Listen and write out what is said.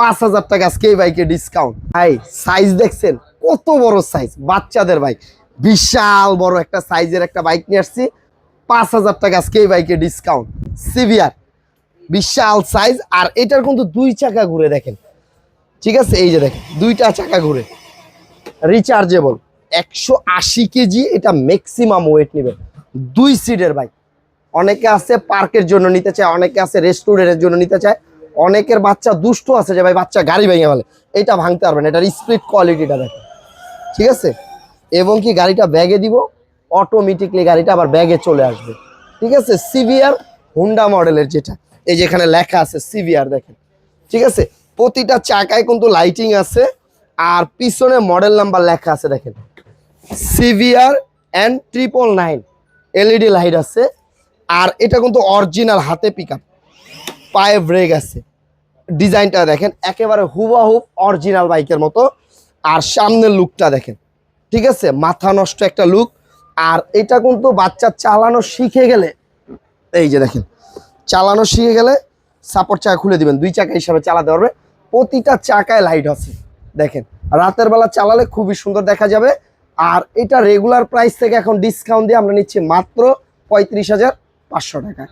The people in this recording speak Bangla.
পাঁচ হাজার টাকা আজকে এই বাইকে ডিসকাউন্ট ভাই সাইজ দেখছেন? কত বড় সাইজ বাচ্চাদের বাইক বিশাল বড় একটা সাইজের একটা বাইক নিয়ে আসছি। পাঁচ হাজার টাকা আজকে এই বাইকে ডিসকাউন্ট সিভিয়ার বিশাল সাইজ আর এটার কিন্তু দুই চাকা ঘুরে দেখেন। ঠিক আছে? এই যে দেখেন, দুইটা চাকা ঘুরে। রিচার্জেবল একশো আশি কেজি এটা ম্যাক্সিমাম ওয়েট নেবে দুই সিটের বাইক অনেকে আছে পার্কের জন্য নিতে চায়, অনেকে আছে রেস্টুরেন্টের জন্য নিতে চায়। অনেকের বাচ্চা দুষ্ট আছে যে ভাই বাচ্চা গাড়ি ভেঙে ফেলে। এটা ভাঙতে পারবেন এটার স্প্লিট কোয়ালিটিটা দেখেন ঠিক আছে? এবং কি গাড়িটা ব্যাগে দিব? অটোমেটিকলি গাড়িটা আবার ব্যাগে চলে আসবে। ঠিক আছে? সিভিআর হুন্ডা মডেলের যেটা। এই যে এখানে লেখা আছে সিভিআর দেখেন। ঠিক আছে? প্রতিটা চাকায় কিন্তু লাইটিং আছে, আর পিছনে মডেল নাম্বার লেখা আছে, দেখেন। CVR and triple nine LED light আছে, আর এটা কিন্তু অরিজিনাল হাতে পিক পায়ে ব্রেক আছে। ডিজাইনটা দেখেন, একেবারে হুবাহুব অরিজিনাল বাইকের মতো। আর সামনের লুকটা দেখেন, ঠিক আছে? মাথা নষ্ট একটা লুক আর এটা কিন্তু বাচ্চা চালানো শিখে গেলে, এই যে দেখেন, চালানো শিখে গেলে সাপোর্ট চাকা খুলে দিবেন, দুই চাকা হিসাবে চালাতে পারবে। প্রতিটা চাকায় লাইট আছে, দেখেন। রাতের বেলা চালালে খুবই সুন্দর দেখা যাবে। আর এটা রেগুলার প্রাইস থেকে এখন ডিসকাউন্ট দিয়ে আমরা নিচ্ছি মাত্র পঁয়ত্রিশ হাজার পাঁচশো টাকা।